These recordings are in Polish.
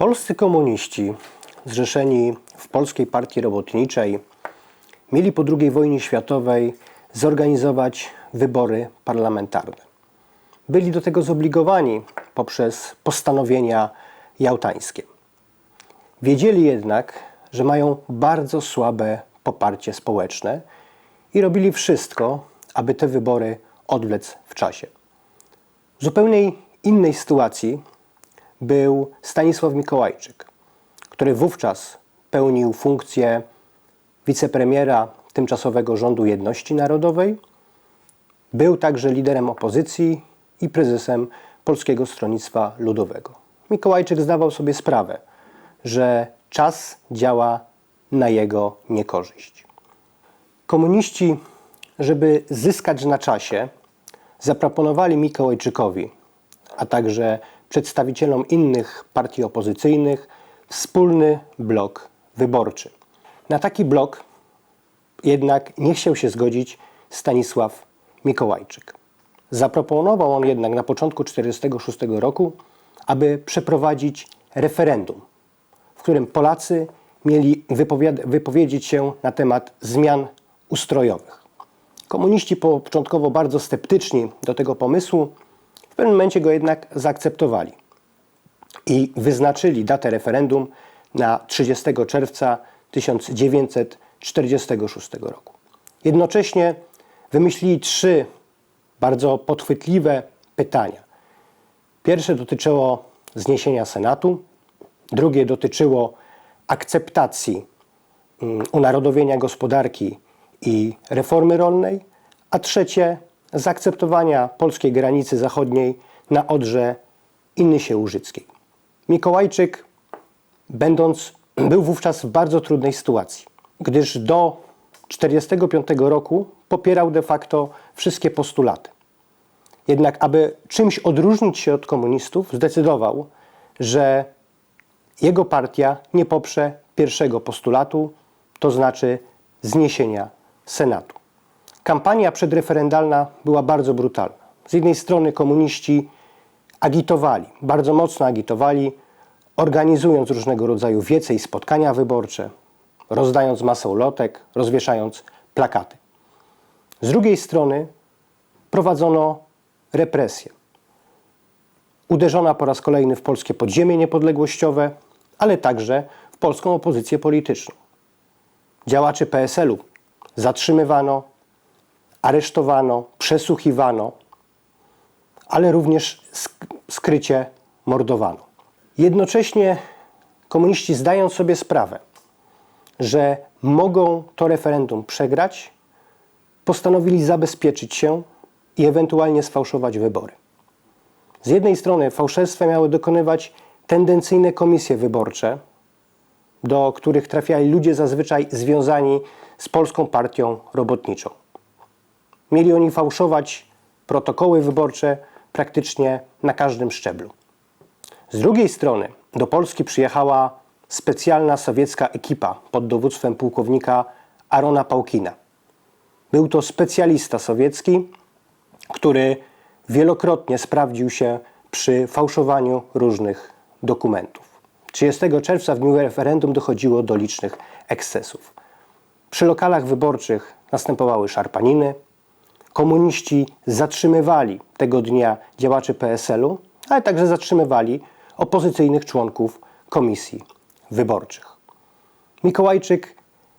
Polscy komuniści, zrzeszeni w Polskiej Partii Robotniczej, mieli po II wojnie światowej zorganizować wybory parlamentarne. Byli do tego zobligowani poprzez postanowienia jałtańskie. Wiedzieli jednak, że mają bardzo słabe poparcie społeczne i robili wszystko, aby te wybory odwlec w czasie. W zupełnie innej sytuacji był Stanisław Mikołajczyk, który wówczas pełnił funkcję wicepremiera tymczasowego rządu jedności narodowej. Był także liderem opozycji i prezesem Polskiego Stronnictwa Ludowego. Mikołajczyk zdawał sobie sprawę, że czas działa na jego niekorzyść. Komuniści, żeby zyskać na czasie, zaproponowali Mikołajczykowi, a także przedstawicielom innych partii opozycyjnych wspólny blok wyborczy. Na taki blok jednak nie chciał się zgodzić Stanisław Mikołajczyk. Zaproponował on jednak na początku 1946 roku, aby przeprowadzić referendum, w którym Polacy mieli wypowiedzieć się na temat zmian ustrojowych. Komuniści początkowo bardzo sceptyczni do tego pomysłu, pewnym momencie go jednak zaakceptowali i wyznaczyli datę referendum na 30 czerwca 1946 roku. Jednocześnie wymyślili trzy bardzo podchwytliwe pytania. Pierwsze dotyczyło zniesienia Senatu, drugie dotyczyło akceptacji mm, unarodowienia gospodarki i reformy rolnej, a trzecie zaakceptowania polskiej granicy zachodniej na Odrze Innysie Łużyckiej. Mikołajczyk, będąc, był wówczas w bardzo trudnej sytuacji, gdyż do 1945 roku popierał de facto wszystkie postulaty. Jednak, aby czymś odróżnić się od komunistów, zdecydował, że jego partia nie poprze pierwszego postulatu, to znaczy zniesienia Senatu. Kampania przedreferendalna była bardzo brutalna. Z jednej strony komuniści agitowali, bardzo mocno agitowali, organizując różnego rodzaju wiece i spotkania wyborcze, rozdając masę ulotek, rozwieszając plakaty. Z drugiej strony prowadzono represje. Uderzona po raz kolejny w polskie podziemie niepodległościowe, ale także w polską opozycję polityczną. Działaczy PSL-u zatrzymywano, aresztowano, przesłuchiwano, ale również skrycie mordowano. Jednocześnie komuniści zdając sobie sprawę, że mogą to referendum przegrać, postanowili zabezpieczyć się i ewentualnie sfałszować wybory. Z jednej strony fałszerstwa miały dokonywać tendencyjne komisje wyborcze, do których trafiali ludzie zazwyczaj związani z Polską Partią Robotniczą. Mieli oni fałszować protokoły wyborcze praktycznie na każdym szczeblu. Z drugiej strony do Polski przyjechała specjalna sowiecka ekipa pod dowództwem pułkownika Arona Pałkina. Był to specjalista sowiecki, który wielokrotnie sprawdził się przy fałszowaniu różnych dokumentów. 30 czerwca w dniu referendum dochodziło do licznych ekscesów. Przy lokalach wyborczych następowały szarpaniny. Komuniści zatrzymywali tego dnia działaczy PSL-u, ale także zatrzymywali opozycyjnych członków komisji wyborczych. Mikołajczyk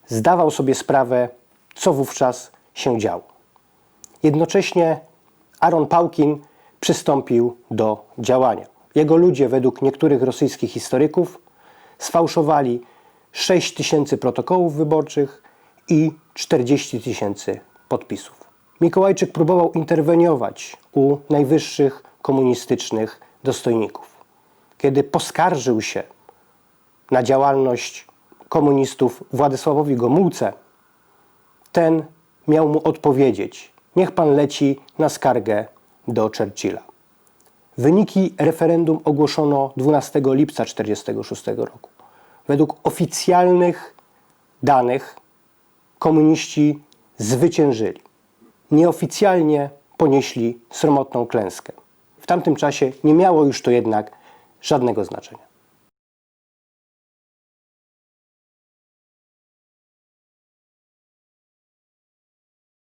zdawał sobie sprawę, co wówczas się działo. Jednocześnie Aaron Pałkin przystąpił do działania. Jego ludzie, według niektórych rosyjskich historyków, sfałszowali 6 tysięcy protokołów wyborczych i 40 tysięcy podpisów. Mikołajczyk próbował interweniować u najwyższych komunistycznych dostojników. Kiedy poskarżył się na działalność komunistów Władysławowi Gomułce, ten miał mu odpowiedzieć: Niech pan leci na skargę do Churchilla. Wyniki referendum ogłoszono 12 lipca 1946 roku. Według oficjalnych danych komuniści zwyciężyli. Nieoficjalnie ponieśli sromotną klęskę. W tamtym czasie nie miało już to jednak żadnego znaczenia.